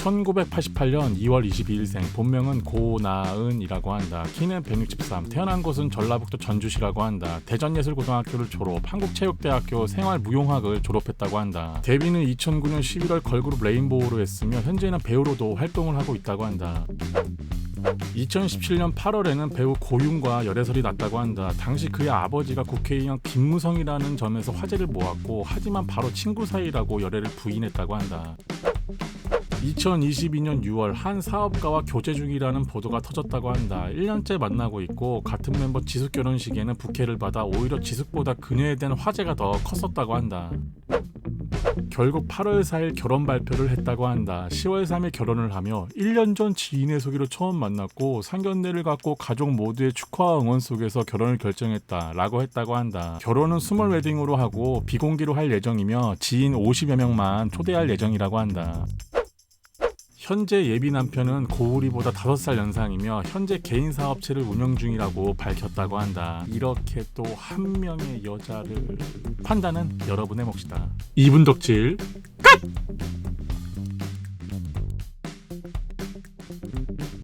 1988년 2월 22일생 본명은 고나은이라고 한다. 키는 163. 태어난 곳은 전라북도 전주시라고 한다. 대전예술고등학교를 졸업, 한국체육대학교 생활무용학을 졸업했다고 한다. 데뷔는 2009년 11월 걸그룹 레인보우로 했으며 현재는 배우로도 활동을 하고 있다고 한다. 2017년 8월에는 배우 고윤과 열애설이 났다고 한다. 당시 그의 아버지가 국회의원 김무성이라는 점에서 화제를 모았고 하지만 바로 친구 사이라고 열애를 부인했다고 한다. 2022년 6월 한 사업가와 교제 중이라는 보도가 터졌다고 한다. 1년째 만나고 있고 같은 멤버 지숙 결혼식에는 부케를 받아 오히려 지숙보다 그녀에 대한 화제가 더 컸었다고 한다. 결국 8월 4일 결혼 발표를 했다고 한다. 10월 3일 결혼을 하며 1년 전 지인의 소개로 처음 만났고 상견례를 갖고 가족 모두의 축하와 응원 속에서 결혼을 결정했다라고 했다고 한다. 결혼은 스몰 웨딩으로 하고 비공개로 할 예정이며 지인 50여 명만 초대할 예정이라고 한다. 현재 예비 남편은 고우리보다 5살 연상이며 현재 개인 사업체를 운영 중이라고 밝혔다고 한다. 이렇게 또 한 명의 여자를 판단은 여러분의 몫이다. 2분 덕질 끝!